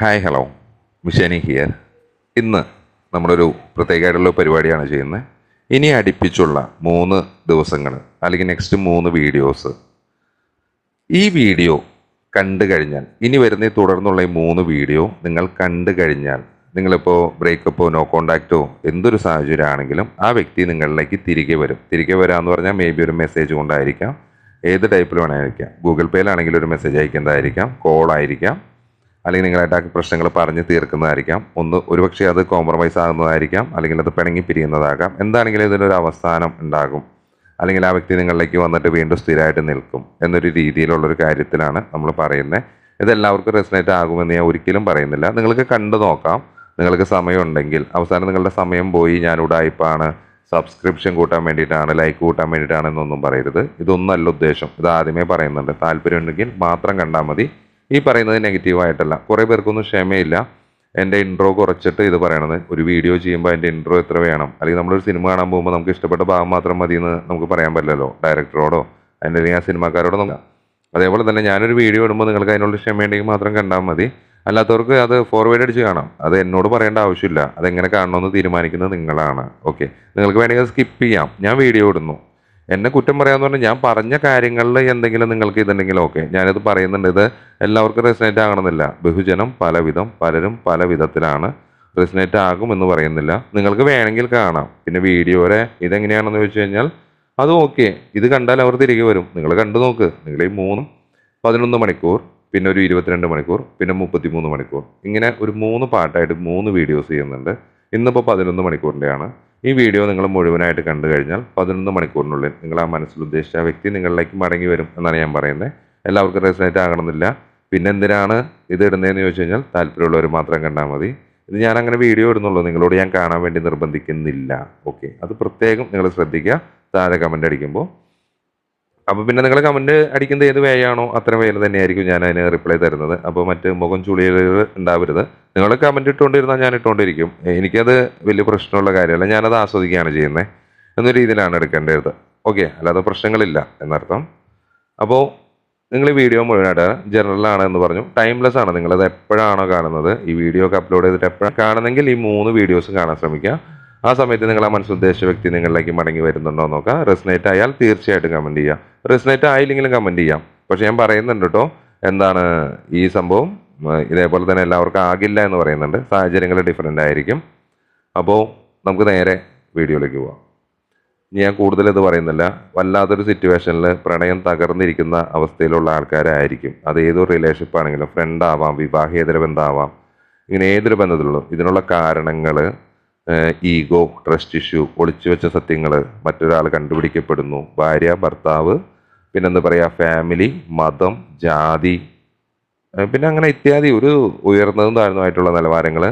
Hi hello മിഷനി here ഇന്ന് നമ്മളൊരു പ്രത്യേകമായിട്ടുള്ള പരിപാടിയാണ് ചെയ്യുന്നത്. ഇനി അടുപ്പിച്ചുള്ള മൂന്ന് ദിവസങ്ങൾ അല്ലെങ്കിൽ നെക്സ്റ്റ് മൂന്ന് വീഡിയോസ് ഈ വീഡിയോ കണ്ടു കഴിഞ്ഞാൽ ഇനി വരുന്ന തുടർന്നുള്ള ഈ മൂന്ന് വീഡിയോ നിങ്ങൾ കണ്ടു കഴിഞ്ഞാൽ നിങ്ങളിപ്പോൾ ബ്രേക്കപ്പോ നോ കോണ്ടാക്റ്റോ എന്തൊരു സാഹചര്യം ആണെങ്കിലും ആ വ്യക്തി നിങ്ങളിലേക്ക് തിരികെ വരും. തിരികെ വരാമെന്ന് പറഞ്ഞാൽ മേ ബി ഒരു മെസ്സേജ് കൊണ്ടായിരിക്കാം. ഏത് ടൈപ്പിൽ വേണമെങ്കിൽ ഗൂഗിൾ പേയിലാണെങ്കിൽ ഒരു മെസ്സേജ് അയക്കുന്നതായിരിക്കാം കോൾ ആയിരിക്കാം. അല്ലെങ്കിൽ നിങ്ങളായിട്ട് ആ പ്രശ്നങ്ങൾ പറഞ്ഞ് തീർക്കുന്നതായിരിക്കാം. ഒന്ന് ഒരുപക്ഷെ അത് കോംപ്രമൈസ് ആകുന്നതായിരിക്കാം. അല്ലെങ്കിൽ അത് പിണങ്ങി പിരിയുന്നതാകാം. എന്താണെങ്കിലും ഇതിനൊരു അവസാനം ഉണ്ടാകും. അല്ലെങ്കിൽ ആ വ്യക്തി നിങ്ങളിലേക്ക് വന്നിട്ട് വീണ്ടും സ്ഥിരമായിട്ട് നിൽക്കും എന്നൊരു രീതിയിലുള്ളൊരു കാര്യത്തിലാണ് നമ്മൾ പറയുന്നത്. ഇതെല്ലാവർക്കും റെസിനേറ്റ് ആകുമെന്ന് ഞാൻ ഒരിക്കലും പറയുന്നില്ല. നിങ്ങൾക്ക് കണ്ടു നോക്കാം. നിങ്ങൾക്ക് സമയമുണ്ടെങ്കിൽ. അവസാനം നിങ്ങളുടെ സമയം പോയി. ഞാൻ ഉടായ്പാണ് സബ്സ്ക്രിപ്ഷൻ കൂട്ടാൻ വേണ്ടിയിട്ടാണ് ലൈക്ക് കൂട്ടാൻ വേണ്ടിയിട്ടാണ് എന്നൊന്നും പറയരുത്. ഇതൊന്നല്ല ഉദ്ദേശം. ഇത് ആദ്യമേ പറയുന്നുണ്ട്. താല്പര്യമുണ്ടെങ്കിൽ മാത്രം കണ്ടാൽ മതി. ഈ പറയുന്നത് നെഗറ്റീവായിട്ടല്ല കുറേ പേർക്കൊന്നും ക്ഷമയില്ല. എന്റെ ഇൻട്രോ കുറച്ചിട്ട് ഇത് പറയണത്. ഒരു വീഡിയോ ചെയ്യുമ്പോൾ അതിന്റെ ഇൻട്രോ എത്ര വേണം? അല്ലെങ്കിൽ നമ്മളൊരു സിനിമ കാണാൻ പോകുമ്പോൾ നമുക്ക് ഇഷ്ടപ്പെട്ട ഭാഗം മാത്രം മതി എന്ന് നമുക്ക് പറയാൻ പറ്റില്ലല്ലോ ഡയറക്ടറോടോ അതിന്റെ അല്ലെങ്കിൽ ആ സിനിമാക്കാരോടോ നമുക്ക് അതേപോലെ തന്നെ ഞാനൊരു വീഡിയോ ഇടുമ്പോൾ നിങ്ങൾക്ക് അതിനുള്ള ക്ഷമയുണ്ടെങ്കിൽ മാത്രം കണ്ടാൽ മതി. അല്ലാത്തവർക്ക് അത് ഫോർവേഡ് അടിച്ച് കാണാം. അത് എന്നോട് പറയേണ്ട ആവശ്യമില്ല. അതെങ്ങനെ കാണണമെന്ന് തീരുമാനിക്കുന്നത് നിങ്ങളാണ്. ഓക്കെ നിങ്ങൾക്ക് വേണമെങ്കിൽ സ്കിപ്പ് ചെയ്യാം. ഞാൻ വീഡിയോ ഇടുന്നു. എന്നെ കുറ്റം പറയാന്ന് പറഞ്ഞാൽ ഞാൻ പറഞ്ഞ കാര്യങ്ങളിൽ എന്തെങ്കിലും നിങ്ങൾക്ക് ഇതുണ്ടെങ്കിലും ഓക്കെ ഞാനിത് പറയുന്നുണ്ട്. ഇത് എല്ലാവർക്കും റെസിനേറ്റ് ആകണമെന്നില്ല. ബഹുജനം പലവിധം പലരും പല വിധത്തിലാണ് റെസിനേറ്റ് ആകും എന്ന് പറയുന്നില്ല. നിങ്ങൾക്ക് വേണമെങ്കിൽ കാണാം. പിന്നെ വീഡിയോരെ ഇതെങ്ങനെയാണെന്ന് ചോദിച്ചു കഴിഞ്ഞാൽ അത് ഓക്കെ ഇത് കണ്ടാൽ അവർ തിരികെ വരും. നിങ്ങൾ കണ്ടു നോക്ക്. നിങ്ങൾ ഈ മൂന്നും പതിനൊന്ന് മണിക്കൂർ പിന്നെ ഒരു ഇരുപത്തിരണ്ട് മണിക്കൂർ പിന്നെ മുപ്പത്തിമൂന്ന് മണിക്കൂർ. ഇങ്ങനെ ഒരു മൂന്ന് പാട്ടായിട്ട് മൂന്ന് വീഡിയോസ് ചെയ്യുന്നുണ്ട്. ഇന്നിപ്പോൾ പതിനൊന്ന് മണിക്കൂറിന്റെയാണ് ഈ വീഡിയോ നിങ്ങൾ മുഴുവനായിട്ട് കണ്ടു കഴിഞ്ഞാൽ പതിനൊന്ന് മണിക്കൂറിനുള്ളിൽ നിങ്ങൾ ആ മനസ്സിൽ ഉദ്ദേശിച്ച വ്യക്തി നിങ്ങളിലേക്ക് മടങ്ങി വരും എന്നാണ് ഞാൻ പറയുന്നത്. എല്ലാവർക്കും റെസിനേറ്റ് ആകണമെന്നില്ല. പിന്നെ എന്തിനാണ് ഇത് ഇടുന്നതെന്ന് ചോദിച്ചു കഴിഞ്ഞാൽ താല്പര്യമുള്ളവർ മാത്രം കണ്ടാൽ മതി. ഇത് ഞാൻ അങ്ങനെ വീഡിയോ ഇടുന്നുള്ളൂ. നിങ്ങളോട് ഞാൻ കാണാൻ വേണ്ടി നിർബന്ധിക്കുന്നില്ല. ഓക്കെ. അത് പ്രത്യേകം നിങ്ങൾ ശ്രദ്ധിക്കുക. താഴെ കമന്റ് അടിക്കുമ്പോൾ അപ്പോൾ പിന്നെ നിങ്ങൾ കമന്റ് അടിക്കുന്നത് ഏത് വേയാണോ അത്ര വേല തന്നെയായിരിക്കും ഞാൻ അതിന് റിപ്ലൈ തരുന്നത്. അപ്പോൾ മറ്റ് മുഖം ചുളിയലുകൾ ഉണ്ടാവരുത്. നിങ്ങൾ കമന്റ് ഇട്ടുകൊണ്ടിരുന്നാൽ ഞാൻ ഇട്ടുകൊണ്ടിരിക്കും. എനിക്കത് വലിയ പ്രശ്നമുള്ള കാര്യമല്ല. ഞാനത് ആസ്വദിക്കുകയാണ് ചെയ്യുന്നത് എന്ന രീതിയിലാണ് എടുക്കേണ്ടത്. ഓക്കെ അല്ലാതെ പ്രശ്നങ്ങളില്ല എന്നർത്ഥം. അപ്പോൾ നിങ്ങൾ ഈ വീഡിയോ മുഴുവനായിട്ട് ജനറലാണ് എന്ന് പറഞ്ഞു. ടൈംലെസ് ആണ്. നിങ്ങളത് എപ്പോഴാണോ കാണുന്നത്? ഈ വീഡിയോ ഒക്കെ അപ്ലോഡ് ചെയ്തിട്ട് എപ്പോഴാണ് കാണുന്നെങ്കിൽ ഈ മൂന്ന് വീഡിയോസ് കാണാൻ ശ്രമിക്കുക. ആ സമയത്ത് നിങ്ങൾ ആ മനസ്സുദ്ദേശ വ്യക്തി നിങ്ങളിലേക്ക് മടങ്ങി വരുന്നുണ്ടോ നോക്കുക. റെസിനേറ്റ് ആയാൽ തീർച്ചയായിട്ടും കമന്റ് ചെയ്യുക. റെസിനേറ്റ് ആയില്ലെങ്കിലും കമന്റ് ചെയ്യാം. പക്ഷെ ഞാൻ പറയുന്നുണ്ട് കേട്ടോ എന്താണ് ഈ സംഭവം? ഇതേപോലെ തന്നെ എല്ലാവർക്കും ആകില്ല എന്ന് പറയുന്നുണ്ട്. സാഹചര്യങ്ങൾ ഡിഫറെന്റ് ആയിരിക്കും. അപ്പോൾ നമുക്ക് നേരെ വീഡിയോയിലേക്ക് പോവാം. ഞാൻ കൂടുതൽ ഇത് പറയുന്നില്ല. വല്ലാത്തൊരു സിറ്റുവേഷനിൽ പ്രണയം തകർന്നിരിക്കുന്ന അവസ്ഥയിലുള്ള ആൾക്കാരായിരിക്കും. അത് ഏതൊരു റിലേഷൻഷിപ്പ് ആണെങ്കിലും ഫ്രണ്ട് ആവാം വിവാഹേതര ബന്ധമാവാം. ഇങ്ങനെ ഏതൊരു ബന്ധത്തിലുള്ളൂ. ഇതിനുള്ള കാരണങ്ങൾ ഈഗോ ട്രസ്റ്റ് ഇഷ്യൂ ഒളിച്ചു വെച്ച സത്യങ്ങൾ മറ്റൊരാൾ കണ്ടുപിടിക്കപ്പെടുന്നു. ഭാര്യ ഭർത്താവ് പിന്നെന്താ പറയുക ഫാമിലി മതം ജാതി പിന്നെ അങ്ങനെ ഇത്യാദി ഒരു ഉയർന്നതും താഴ്ന്നതുമായിട്ടുള്ള നിലവാരങ്ങൾ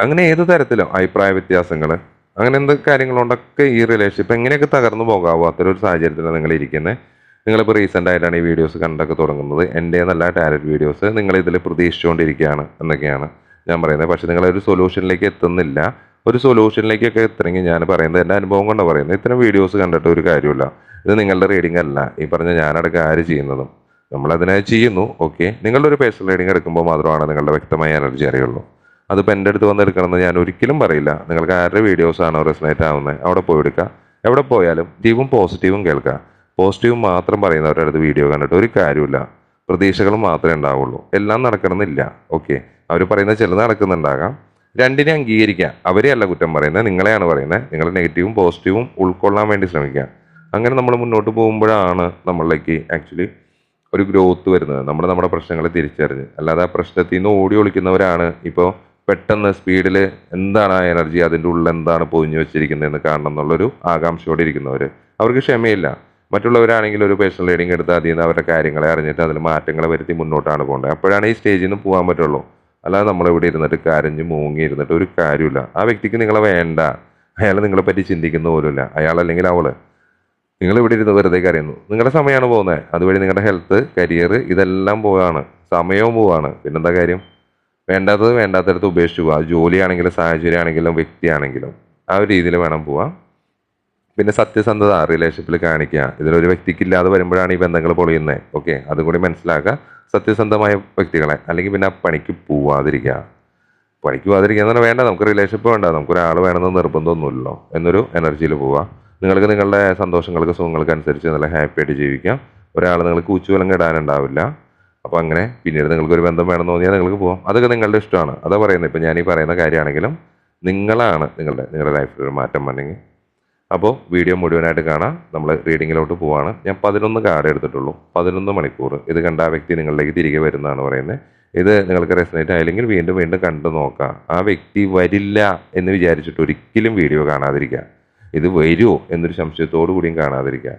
അങ്ങനെ ഏത് തരത്തിലും അഭിപ്രായ വ്യത്യാസങ്ങൾ അങ്ങനെ എന്ത് കാര്യങ്ങളുണ്ടൊക്കെ ഈ റിലേഷൻഷിപ്പ് എങ്ങനെയൊക്കെ തകർന്നു പോകാവോ അത്തരം ഒരു സാഹചര്യത്തിലാണ് നിങ്ങൾ ഇരിക്കുന്നത് നിങ്ങളിപ്പോൾ റീസെന്റ് ആയിട്ടാണ് ഈ വീഡിയോസ് കണ്ടൊക്കെ തുടങ്ങുന്നത്. എന്റെ നല്ല ടാലന്റ് വീഡിയോസ് നിങ്ങൾ ഇതിൽ പ്രതീക്ഷിച്ചുകൊണ്ടിരിക്കുകയാണ് എന്നൊക്കെയാണ് ഞാൻ പറയുന്നത്. പക്ഷേ നിങ്ങളൊരു സൊല്യൂഷനിലേക്ക് എത്തുന്നില്ല. ഒരു സൊല്യൂഷനിലേക്കൊക്കെ എത്തണമെങ്കിൽ ഞാൻ പറയുന്നത് എന്റെ അനുഭവം കൊണ്ടാണ് പറയുന്നത്. ഇത്തരം വീഡിയോസ് കണ്ടിട്ട് ഒരു കാര്യമില്ല ഇത് നിങ്ങളുടെ റീഡിംഗ് അല്ല. ഈ പറഞ്ഞ ഞാനടക്കം ആര് ചെയ്യുന്നതും നമ്മൾ നമ്മളതിനായി ചെയ്യുന്നു ഓക്കെ നിങ്ങളുടെ ഒരു പേഴ്സണൽ റീഡിംഗ് എടുക്കുമ്പോൾ മാത്രമാണ് നിങ്ങളുടെ വ്യക്തമായ എനർജി അറിയുള്ളൂ. അതിപ്പോൾ എന്റെ അടുത്ത് വന്ന് എടുക്കണമെന്ന് ഞാൻ ഒരിക്കലും പറയില്ല. നിങ്ങൾക്ക് ആരുടെ വീഡിയോസ് ആണോ റെസനേറ്റ് ആവുന്നത് അവിടെ പോയി എടുക്കുക. എവിടെ പോയാലും നെഗറ്റീവും പോസിറ്റീവും കേൾക്കുക. പോസിറ്റീവും മാത്രം പറയുന്നവരുടെ അടുത്ത് വീഡിയോ കണ്ടിട്ട് ഒരു കാര്യമില്ല പ്രതീക്ഷകൾ മാത്രമേ ഉണ്ടാവുള്ളൂ. എല്ലാം നടക്കണമെന്നില്ല ഓക്കെ അവർ പറയുന്ന ചിലത് നടക്കുന്നുണ്ടാകാം. രണ്ടിനെ അംഗീകരിക്കുക. അവരെയല്ല കുറ്റം പറയുന്നത് നിങ്ങളെയാണ് പറയുന്നത്. നിങ്ങൾ നെഗറ്റീവും പോസിറ്റീവും ഉൾക്കൊള്ളാൻ വേണ്ടി ശ്രമിക്കുക. അങ്ങനെ നമ്മൾ മുന്നോട്ട് പോകുമ്പോഴാണ് നമ്മളിലേക്ക് ആക്ച്വലി ഒരു ഗ്രോത്ത് വരുന്നത്. നമ്മൾ നമ്മുടെ പ്രശ്നങ്ങൾ തിരിച്ചറിഞ്ഞ്. അല്ലാതെ ആ പ്രശ്നത്തിൽ നിന്ന് ഓടി ഒളിക്കുന്നവരാണ് ഇപ്പോൾ പെട്ടെന്ന് സ്പീഡിൽ എന്താണ് ആ എനർജി അതിന്റെ ഉള്ളിൽ എന്താണ് പൊതിഞ്ഞു വെച്ചിരിക്കുന്നതെന്ന് കാണണം എന്നുള്ളൊരു ആകാംക്ഷയോടെ ഇരിക്കുന്നവർ അവർക്ക് ക്ഷമയില്ല. മറ്റുള്ളവരാണെങ്കിൽ ഒരു പേഴ്സണൽ റീഡിംഗ് എടുത്ത് അതിൽ നിന്ന് അവരുടെ കാര്യങ്ങളെ അറിഞ്ഞിട്ട് അതിൽ മാറ്റങ്ങൾ വരുത്തി മുന്നോട്ടാണ് പോകേണ്ടത് അപ്പോഴാണ് ഈ സ്റ്റേജിൽ നിന്ന് പോകാൻ പറ്റുള്ളൂ. അല്ലാതെ നമ്മൾ ഇവിടെ ഇരുന്നിട്ട് കരഞ്ഞ് മൂങ്ങി ഇരുന്നിട്ട് ഒരു കാര്യമില്ല ആ വ്യക്തിക്ക് നിങ്ങളെ വേണ്ട. അയാൾ നിങ്ങളെപ്പറ്റി ചിന്തിക്കുന്ന പോലുമില്ല. അയാൾ അല്ലെങ്കിൽ അവൾ. നിങ്ങൾ ഇവിടെ ഇരുന്ന് വെറുതെ കരയുന്നു. നിങ്ങളുടെ സമയമാണ് പോകുന്നത്. അതുവഴി നിങ്ങളുടെ ഹെൽത്ത് കരിയർ ഇതെല്ലാം പോവാണ് സമയവും പോവാണ് പിന്നെന്താ കാര്യം? വേണ്ടാത്തത് വേണ്ടാത്തടത്ത് ഉപേക്ഷിച്ച് പോവാം ജോലിയാണെങ്കിലും സാഹചര്യം ആണെങ്കിലും വ്യക്തിയാണെങ്കിലും ആ ഒരു രീതിയിൽ വേണം പോവാം പിന്നെ സത്യസന്ധത റിലേഷൻഷിപ്പിൽ കാണിക്കുക. ഇതിലൊരു വ്യക്തിക്ക് ഇല്ലാതെ വരുമ്പോഴാണ് ഈ ബന്ധങ്ങൾ പൊളിയുന്നത്. ഓക്കെ അതും കൂടി മനസ്സിലാക്കുക. സത്യസന്ധമായ വ്യക്തികളെ. അല്ലെങ്കിൽ പിന്നെ പണിക്ക് പോവാതിരിക്കുക. പണിക്ക് പോവാതിരിക്കുക എന്ന് പറഞ്ഞാൽ വേണ്ട. നമുക്ക് റിലേഷൻഷിപ്പ് വേണ്ട. നമുക്കൊരാൾ വേണമെന്ന് നിർബന്ധമൊന്നുമില്ലല്ലോ. എന്നൊരു എനർജിയിൽ പോവുക. നിങ്ങൾക്ക് നിങ്ങളുടെ സന്തോഷങ്ങൾക്ക് സുഖങ്ങൾക്ക് അനുസരിച്ച് നല്ല ഹാപ്പി ആയിട്ട് ജീവിക്കാം. ഒരാൾ നിങ്ങൾക്ക് ഉച്ചുവലം ഇടാനുണ്ടാവില്ല. അപ്പോൾ അങ്ങനെ പിന്നീട് നിങ്ങൾക്ക് ഒരു ബന്ധം വേണമെന്ന് തോന്നിയാൽ നിങ്ങൾക്ക് പോവാം. അതൊക്കെ നിങ്ങളുടെ ഇഷ്ടമാണ്. അതാ പറയുന്നത് ഇപ്പം ഞാൻ ഈ പറയുന്ന കാര്യമാണെങ്കിലും നിങ്ങളാണ് നിങ്ങളുടെ നിങ്ങളുടെ ലൈഫിൽ ഒരു മാറ്റം വന്നെങ്കിൽ. അപ്പോൾ വീഡിയോ മുഴുവനായിട്ട് കാണാം. നമ്മൾ റീഡിങ്ങിലോട്ട് പോവാണ്. ഞാൻ പതിനൊന്ന് കാർഡ് എടുത്തിട്ടുള്ളൂ. പതിനൊന്ന് മണിക്കൂർ. ഇത് കണ്ട ആ വ്യക്തി നിങ്ങളിലേക്ക് തിരികെ വരുന്നതാണ് പറയുന്നത് ഇത് നിങ്ങൾക്ക് റെസനേറ്റ് ആയില്ലെങ്കിൽ വീണ്ടും വീണ്ടും കണ്ടു നോക്കാം. ആ വ്യക്തി വരില്ല എന്ന് വിചാരിച്ചിട്ട് ഒരിക്കലും വീഡിയോ കാണാതിരിക്കുക. ഇത് വരുമോ എന്നൊരു സംശയത്തോടു കൂടിയും കാണാതിരിക്കുക.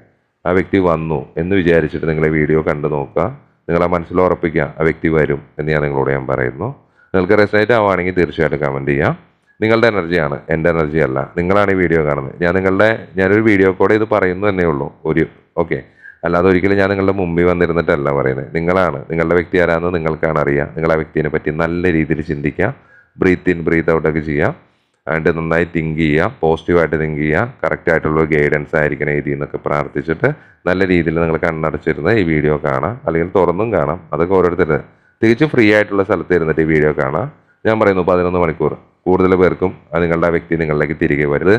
ആ വ്യക്തി വന്നു എന്ന് വിചാരിച്ചിട്ട് നിങ്ങളെ വീഡിയോ കണ്ടു നോക്കുക. നിങ്ങളെ മനസ്സിൽ ഉറപ്പിക്കുക ആ വ്യക്തി വരും എന്ന് ഞാൻ നിങ്ങളോട് ഞാൻ പറയുന്നു. നിങ്ങൾക്ക് റെസൈറ്റ് ആവുകയാണെങ്കിൽ തീർച്ചയായിട്ടും കമന്റ് ചെയ്യാം. നിങ്ങളുടെ എനർജിയാണ് എന്റെ എനർജി അല്ല. നിങ്ങളാണ് ഈ വീഡിയോ കാണുന്നത്. ഞാൻ നിങ്ങളുടെ ഞാനൊരു വീഡിയോ കൂടെ ഇത് പറയുന്നു എന്നേ ഉള്ളൂ. ഒരു ഓക്കെ അല്ലാതെ ഒരിക്കലും ഞാൻ നിങ്ങളുടെ മുമ്പിൽ വന്നിരുന്നിട്ടല്ല പറയുന്നത്. നിങ്ങളാണ്. നിങ്ങളുടെ വ്യക്തി ആരാണെന്ന് നിങ്ങൾക്കാണ് അറിയുക നിങ്ങൾ ആ വ്യക്തിയെ പറ്റി നല്ല രീതിയിൽ ചിന്തിക്കുക. ബ്രീത്ത് ഇൻ ബ്രീത്ത് ഔട്ടൊക്കെ ചെയ്യുക. എന്നിട്ട് നന്നായി തിങ്ക് ചെയ്യുക പോസിറ്റീവായിട്ട് തിങ്ക് ചെയ്യുക കറക്റ്റ് ആയിട്ടുള്ള ഗൈഡൻസ് ആയിരിക്കണം ഇതിൽ നിന്നൊക്കെ പ്രാർത്ഥിച്ചിട്ട് നല്ല രീതിയിൽ നിങ്ങൾ കണ്ണടച്ചിരുന്ന് ഈ വീഡിയോ കാണാം. അല്ലെങ്കിൽ തുറന്നും കാണാം. അതൊക്കെ ഓരോരുത്തരുടെ. തികച്ചും ഫ്രീ ആയിട്ടുള്ള സ്ഥലത്ത് ഇരുന്നിട്ട് ഈ വീഡിയോ കാണാം. ഞാൻ പറയുന്നു പതിനൊന്ന് മണിക്കൂർ. കൂടുതൽ പേർക്കും നിങ്ങളുടെ വ്യക്തി നിങ്ങളിലേക്ക് തിരികെ വരുത്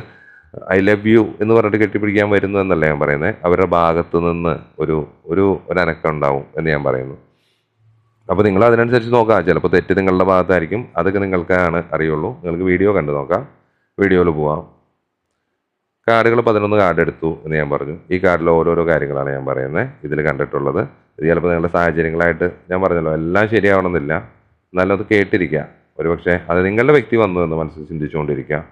ഐ ലവ് യു എന്ന് പറഞ്ഞിട്ട് കെട്ടിപ്പിടിക്കാൻ വരുന്നു എന്നല്ല ഞാൻ പറയുന്നത്. അവരുടെ ഭാഗത്തു നിന്ന് ഒരു ഒരു ഒരനക്കം ഉണ്ടാവും എന്ന് ഞാൻ പറയുന്നു. അപ്പോൾ നിങ്ങൾ അതിനനുസരിച്ച് നോക്കാം. ചിലപ്പോൾ തെറ്റ് നിങ്ങളുടെ ഭാഗത്തായിരിക്കും. അതൊക്കെ നിങ്ങൾക്കാണ് അറിയുള്ളൂ. നിങ്ങൾക്ക് വീഡിയോ കണ്ടു നോക്കാം. വീഡിയോയിൽ പോവാം. കാർഡുകൾ പതിനൊന്ന് കാർഡ് എടുത്തു എന്ന് ഞാൻ പറഞ്ഞു. ഈ കാർഡിൽ ഓരോരോ കാര്യങ്ങളാണ് ഞാൻ പറയുന്നത്. ഇതിൽ കണ്ടിട്ടുള്ളത്. ഇത് ചിലപ്പോൾ നിങ്ങളുടെ സാഹചര്യങ്ങളായിട്ട് ഞാൻ പറഞ്ഞല്ലോ. എല്ലാം ശരിയാവണമെന്നില്ല. എന്നാലും അത് കേട്ടിരിക്കുക ഒരുപക്ഷെ അത് നിങ്ങളുടെ വ്യക്തി വന്നു എന്ന് മനസ്സിൽ ചിന്തിച്ചുകൊണ്ടിരിക്കുക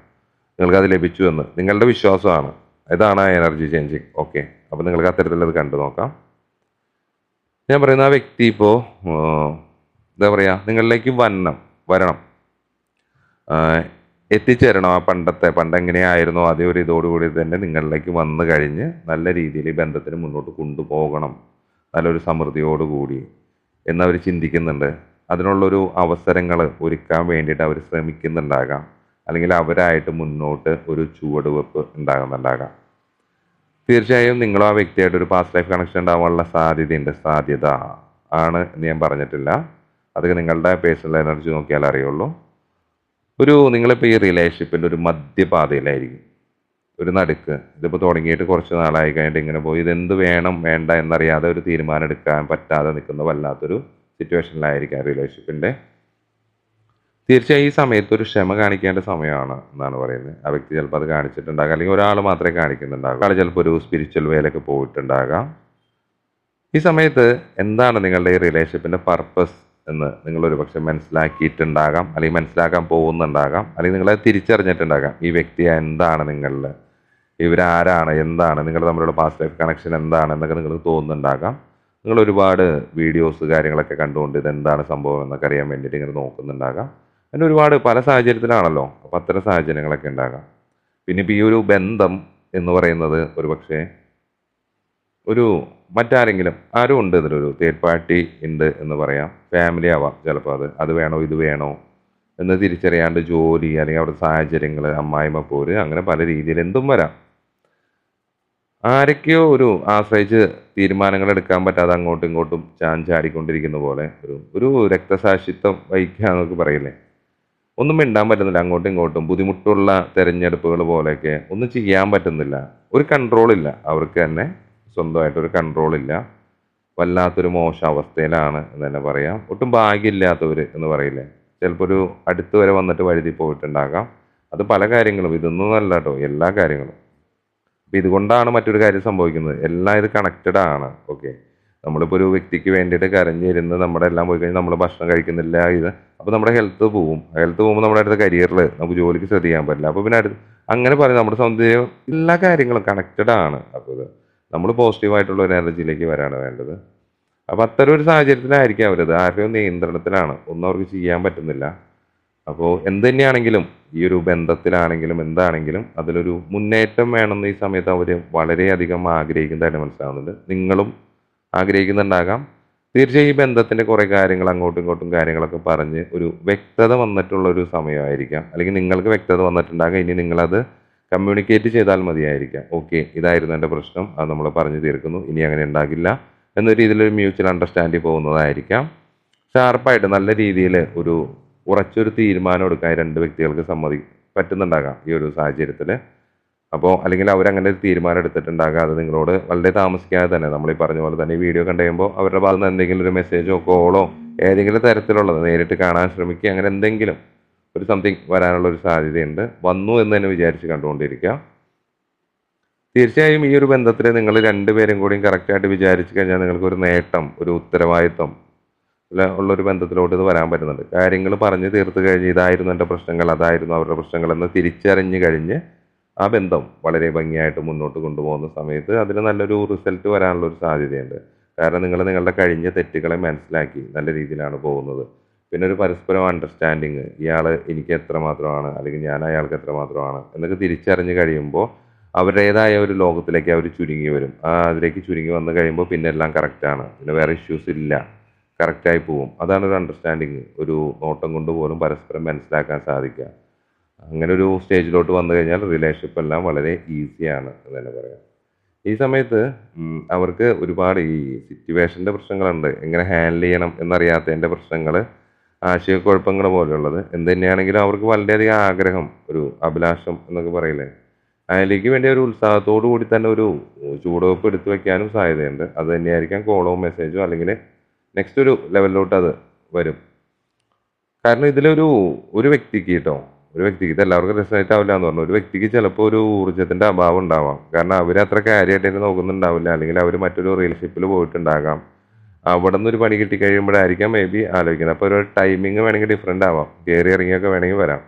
നിങ്ങൾക്കത് ലഭിച്ചു എന്ന്. നിങ്ങളുടെ വിശ്വാസമാണ്. ഇതാണ് എനർജി ചേഞ്ചിങ് ഓക്കെ അപ്പോൾ നിങ്ങൾക്ക് അത്തരത്തിലത് കണ്ടു നോക്കാം. ഞാൻ പറയുന്ന ആ വ്യക്തി ഇപ്പോൾ എന്താ പറയുക നിങ്ങളിലേക്ക് വരണം. വരണം എത്തിച്ചേരണം ആ പണ്ടത്തെ പണ്ട് എങ്ങനെയായിരുന്നോ അതേ ഒരു ഇതോടുകൂടി തന്നെ നിങ്ങളിലേക്ക് വന്നു കഴിഞ്ഞ് നല്ല രീതിയിൽ ബന്ധത്തിന് മുന്നോട്ട് കൊണ്ടുപോകണം. നല്ലൊരു സമൃദ്ധിയോടുകൂടി എന്നവർ ചിന്തിക്കുന്നുണ്ട്. അതിനുള്ളൊരു അവസരങ്ങൾ ഒരുക്കാൻ വേണ്ടിയിട്ട് അവർ ശ്രമിക്കുന്നുണ്ടാകാം. അല്ലെങ്കിൽ അവരായിട്ട് മുന്നോട്ട് ഒരു ചുവടുവെപ്പ് ഉണ്ടാകുന്നുണ്ടാകാം. തീർച്ചയായും നിങ്ങളും ആ വ്യക്തിയായിട്ട് ഒരു പാസ്റ്റ് ലൈഫ് കണക്ഷൻ ഉണ്ടാവാനുള്ള സാധ്യതയുണ്ട് സാധ്യത ആണ് എന്ന് ഞാൻ പറഞ്ഞിട്ടില്ല. അതൊക്കെ നിങ്ങളുടെ പേഴ്സണൽ എനർജി നോക്കിയാൽ അറിയുള്ളൂ. ഒരു നിങ്ങളിപ്പോൾ ഈ റിലേഷൻഷിപ്പിന്റെ ഒരു മധ്യപാതയിലായിരിക്കും. ഒരു നടുക്ക്. ഇതിപ്പോൾ തുടങ്ങിയിട്ട് കുറച്ച് നാളായി കഴിഞ്ഞിട്ട് ഇങ്ങനെ പോയി. ഇതെന്ത് വേണം വേണ്ട എന്നറിയാതെ ഒരു തീരുമാനം എടുക്കാൻ പറ്റാതെ നിൽക്കുന്ന വല്ലാത്തൊരു സിറ്റുവേഷനിലായിരിക്കാം റിലേഷൻഷിപ്പിന്റെ തീർച്ചയായും ഈ സമയത്ത് ഒരു ക്ഷമ കാണിക്കേണ്ട സമയമാണ് എന്നാണ് പറയുന്നത്. ആ വ്യക്തി ചിലപ്പോൾ അത് കാണിച്ചിട്ടുണ്ടാകാം. അല്ലെങ്കിൽ ഒരാൾ മാത്രമേ കാണിക്കുന്നുണ്ടാകും. ആൾ ചിലപ്പോൾ ഒരു സ്പിരിച്വൽ വേലൊക്കെ പോയിട്ടുണ്ടാകാം. ഈ സമയത്ത് എന്താണ് നിങ്ങളുടെ ഈ റിലേഷൻഷിപ്പിന്റെ പർപ്പസ് എന്ന് നിങ്ങളൊരു പക്ഷെ മനസ്സിലാക്കിയിട്ടുണ്ടാകാം? അല്ലെങ്കിൽ മനസ്സിലാക്കാൻ പോകുന്നുണ്ടാകാം? അല്ലെങ്കിൽ നിങ്ങളെ തിരിച്ചറിഞ്ഞിട്ടുണ്ടാകാം. ഈ വ്യക്തി എന്താണ് നിങ്ങളിൽ? ഇവരാരാണ് എന്താണ്? നിങ്ങൾ തമ്മിലുള്ള പാസ്റ്റ് ലൈഫ് കണക്ഷൻ എന്താണ്? എന്നൊക്കെ നിങ്ങൾക്ക് തോന്നുന്നുണ്ടാകാം. നിങ്ങൾ ഒരുപാട് വീഡിയോസ് കാര്യങ്ങളൊക്കെ കണ്ടുകൊണ്ട് ഇതെന്താണ് സംഭവം എന്നൊക്കെ അറിയാൻ വേണ്ടിയിട്ട് ഇങ്ങനെ നോക്കുന്നുണ്ടാകാം. അങ്ങനെ ഒരുപാട് പല സാഹചര്യത്തിലാണല്ലോ. അപ്പം അത്തരം സാഹചര്യങ്ങളൊക്കെ ഉണ്ടാകാം. പിന്നെ ഇപ്പോൾ ഈ ഒരു ബന്ധം എന്ന് പറയുന്നത് ഒരു പക്ഷേ ഒരു മറ്റാരെങ്കിലും ആരും ഉണ്ട് ഇതിലൊരു. തേർഡ് പാർട്ടി ഉണ്ട് എന്ന് പറയാം. ഫാമിലി ആവാം ചിലപ്പോൾ അത്. അത് വേണോ ഇത് വേണോ എന്ന് തിരിച്ചറിയാണ്ട് ജോലി അല്ലെങ്കിൽ അവിടെ സാഹചര്യങ്ങൾ അമ്മായിമ്മ പോര് അങ്ങനെ പല രീതിയിൽ എന്തും വരാം. ആരൊക്കെയോ ഒരു ആശ്രയിച്ച് തീരുമാനങ്ങൾ എടുക്കാൻ പറ്റാതെ അങ്ങോട്ടും ഇങ്ങോട്ടും ചാഞ്ചാടിക്കൊണ്ടിരിക്കുന്ന പോലെ ഒരു ഒരു രക്തസാക്ഷിത്വം വഹിക്കുക എന്നൊക്കെ പറയില്ലേ? ഒന്നും മിണ്ടാൻ പറ്റുന്നില്ല അങ്ങോട്ടും ഇങ്ങോട്ടും. ബുദ്ധിമുട്ടുള്ള തെരഞ്ഞെടുപ്പുകൾ പോലെയൊക്കെ ഒന്നും ചെയ്യാൻ പറ്റുന്നില്ല. ഒരു കൺട്രോൾ ഇല്ല. അവർക്ക് തന്നെ സ്വന്തമായിട്ടൊരു കൺട്രോൾ ഇല്ല. വല്ലാത്തൊരു മോശം അവസ്ഥയിലാണ് എന്ന് തന്നെ പറയാം. ഒട്ടും ഭാഗ്യമില്ലാത്തവർ എന്ന് പറയില്ലേ? ചിലപ്പോൾ ഒരു അടുത്ത് വരെ വന്നിട്ട് വഴുതി പോയിട്ടുണ്ടാകാം. അത് പല കാര്യങ്ങളും. ഇതൊന്നും അല്ല കേട്ടോ എല്ലാ കാര്യങ്ങളും. അപ്പം ഇതുകൊണ്ടാണ് മറ്റൊരു കാര്യം സംഭവിക്കുന്നത്. എല്ലാം ഇത് കണക്റ്റഡ് ആണ്. ഓക്കെ നമ്മളിപ്പോൾ ഒരു വ്യക്തിക്ക് വേണ്ടിയിട്ട് കരഞ്ഞിരുന്ന് നമ്മുടെ എല്ലാം പോയി കഴിഞ്ഞാൽ നമ്മൾ ഭക്ഷണം കഴിക്കുന്നില്ല ഇത്. അപ്പോൾ നമ്മുടെ ഹെൽത്ത് പോവും. ഹെൽത്ത് പോകുമ്പോൾ നമ്മുടെ അടുത്ത കരിയറിൽ നമുക്ക് ജോലിക്ക് ശ്രദ്ധിക്കാൻ പറ്റില്ല. അപ്പോൾ പിന്നെ അടുത്ത് അങ്ങനെ പറയും നമ്മുടെ സൗന്ദര്യം എല്ലാ കാര്യങ്ങളും കണക്റ്റഡ് ആണ്. അപ്പോൾ ഇത് നമ്മൾ പോസിറ്റീവായിട്ടുള്ള ഒരു എനർജിയിലേക്ക് വരാണ് വേണ്ടത്. അപ്പോൾ അത്തരം ഒരു സാഹചര്യത്തിലായിരിക്കും അവരത് ആരുടെയും നിയന്ത്രണത്തിലാണ്. ഒന്നും അവർക്ക് ചെയ്യാൻ പറ്റുന്നില്ല. അപ്പോൾ എന്ത് തന്നെയാണെങ്കിലും ഈ ഒരു ബന്ധത്തിലാണെങ്കിലും എന്താണെങ്കിലും അതിലൊരു മുന്നേറ്റം വേണമെന്ന് ഈ സമയത്ത് അവർ വളരെയധികം ആഗ്രഹിക്കുന്നതായിട്ട് മനസ്സിലാവുന്നുണ്ട്. നിങ്ങളും ആഗ്രഹിക്കുന്നുണ്ടാകാം. തീർച്ചയായും ഈ ബന്ധത്തിന്റെ കുറേ കാര്യങ്ങൾ അങ്ങോട്ടും ഇങ്ങോട്ടും കാര്യങ്ങളൊക്കെ പറഞ്ഞ് ഒരു വ്യക്തത വന്നിട്ടുള്ള ഒരു സമയമായിരിക്കാം. അല്ലെങ്കിൽ നിങ്ങൾക്ക് വ്യക്തത വന്നിട്ടുണ്ടാകാം. ഇനി നിങ്ങളത് കമ്മ്യൂണിക്കേറ്റ് ചെയ്താൽ മതിയായിരിക്കാം. ഓക്കെ ഇതായിരുന്നു എന്റെ പ്രശ്നം. അത് നമ്മൾ പറഞ്ഞു തീർക്കുന്നു. ഇനി അങ്ങനെ ഉണ്ടാകില്ല എന്ന രീതിയിലൊരു മ്യൂച്വൽ അണ്ടർസ്റ്റാൻഡിങ് പോകുന്നതായിരിക്കാം. ഷാർപ്പായിട്ട് നല്ല രീതിയിൽ ഒരു ഉറച്ചൊരു തീരുമാനം എടുക്കാൻ രണ്ട് വ്യക്തികൾക്ക് സമ്മതി പറ്റുന്നുണ്ടാകാം ഈ ഒരു സാഹചര്യത്തിൽ അപ്പോൾ അല്ലെങ്കിൽ അവരങ്ങനെ ഒരു തീരുമാനം എടുത്തിട്ടുണ്ടാകുക അത് നിങ്ങളോട് വളരെ താമസിക്കാതെ തന്നെ. നമ്മൾ ഈ പറഞ്ഞ പോലെ തന്നെ ഈ വീഡിയോ കണ്ടു കഴിയുമ്പോൾ അവരുടെ ഭാഗത്ത് നിന്ന് എന്തെങ്കിലും ഒരു മെസ്സേജോ കോളോ ഏതെങ്കിലും തരത്തിലുള്ളത് നേരിട്ട് കാണാൻ ശ്രമിക്കുക. അങ്ങനെ എന്തെങ്കിലും ഒരു സംതിങ് വരാനുള്ള ഒരു സാധ്യതയുണ്ട്. വന്നു എന്ന് തന്നെ വിചാരിച്ച് കണ്ടുകൊണ്ടിരിക്കുക. തീർച്ചയായും ഈ ഒരു ബന്ധത്തിൽ നിങ്ങൾ രണ്ടുപേരും കൂടിയും കറക്റ്റായിട്ട് വിചാരിച്ചു കഴിഞ്ഞാൽ നിങ്ങൾക്ക് ഒരു നേട്ടം ഒരു ഉത്തരവാദിത്വം ഉള്ള ഉള്ളൊരു ബന്ധത്തിലോട്ട് ഇത് വരാൻ പറ്റുന്നുണ്ട്. കാര്യങ്ങൾ പറഞ്ഞു തീർത്ത് കഴിഞ്ഞ് ഇതായിരുന്നു എന്റെ പ്രശ്നങ്ങൾ അതായിരുന്നു അവരുടെ പ്രശ്നങ്ങൾ എന്ന് തിരിച്ചറിഞ്ഞ് കഴിഞ്ഞ് ആ ബന്ധം വളരെ ഭംഗിയായിട്ട് മുന്നോട്ട് കൊണ്ടുപോകുന്ന സമയത്ത് അതിന് നല്ലൊരു റിസൾട്ട് വരാനുള്ള ഒരു സാധ്യതയുണ്ട്. കാരണം നിങ്ങൾ നിങ്ങളുടെ കഴിഞ്ഞ തെറ്റുകളെ മനസ്സിലാക്കി നല്ല രീതിയിലാണ് പോകുന്നത്. പിന്നെ ഒരു പരസ്പരം അണ്ടർസ്റ്റാൻഡിങ് ഇയാൾ എനിക്ക് എത്രമാത്രമാണ് അല്ലെങ്കിൽ ഞാൻ അയാൾക്ക് എത്രമാത്രമാണ് എന്നൊക്കെ തിരിച്ചറിഞ്ഞ് കഴിയുമ്പോൾ അവരുടേതായ ഒരു ലോകത്തിലേക്ക് അവർ ചുരുങ്ങി വരും. ആ അതിലേക്ക് ചുരുങ്ങി വന്നു കഴിയുമ്പോൾ പിന്നെ എല്ലാം കറക്റ്റാണ് പിന്നെ വേറെ ഇഷ്യൂസ് ഇല്ല. കറക്റ്റായി പോവും. അതാണ് ഒരു അണ്ടർസ്റ്റാൻഡിങ് ഒരു നോട്ടം കൊണ്ട് പോലും പരസ്പരം മനസ്സിലാക്കാൻ സാധിക്കുക. അങ്ങനെ ഒരു സ്റ്റേജിലോട്ട് വന്നു കഴിഞ്ഞാൽ റിലേഷൻഷിപ്പ് എല്ലാം വളരെ ഈസിയാണ് എന്ന് തന്നെ പറയാം. ഈ സമയത്ത് അവർക്ക് ഒരുപാട് ഈ സിറ്റുവേഷന്റെ പ്രശ്നങ്ങളുണ്ട്. എങ്ങനെ ഹാൻഡിൽ ചെയ്യണം എന്നറിയാത്തതിന്റെ പ്രശ്നങ്ങൾ ആശയക്കുഴപ്പങ്ങൾ പോലെയുള്ളത്. എന്ത് തന്നെയാണെങ്കിലും അവർക്ക് വളരെയധികം ആഗ്രഹം ഒരു അഭിലാഷം എന്നൊക്കെ പറയില്ലേ? അതിലേക്ക് വേണ്ടി ഒരു ഉത്സാഹത്തോടു കൂടി തന്നെ ഒരു ചൂടുവെപ്പ് എടുത്തു വെക്കാനും സാധ്യതയുണ്ട്. അത് തന്നെയായിരിക്കാം കോളോ മെസ്സേജോ അല്ലെങ്കിൽ നെക്സ്റ്റ് ഒരു ലെവലിലോട്ട് അത് വരും. കാരണം ഇതിലൊരു ഒരു വ്യക്തിക്ക് കേട്ടോ ഒരു വ്യക്തിക്ക് ഇത് എല്ലാവർക്കും രസമായിട്ടാവില്ല എന്ന് പറഞ്ഞു. ഒരു വ്യക്തിക്ക് ചിലപ്പോൾ ഒരു ഊർജത്തിന്റെ അഭാവം ഉണ്ടാവാം. കാരണം അവർ അത്ര കാര്യമായിട്ട് തന്നെ നോക്കുന്നുണ്ടാവില്ല. അല്ലെങ്കിൽ അവർ മറ്റൊരു റിലേഷൻഷിപ്പിൽ പോയിട്ടുണ്ടാകാം. അവിടെ നിന്ന് ഒരു പണി കിട്ടി കഴിയുമ്പോഴായിരിക്കാം മേ ബി ആലോചിക്കുന്നത്. അപ്പോൾ ഒരു ടൈമിങ് വേണമെങ്കിൽ ഡിഫറെന്റ് ആവാം. കയറി ഇറങ്ങിയൊക്കെ വേണമെങ്കിൽ വരാം.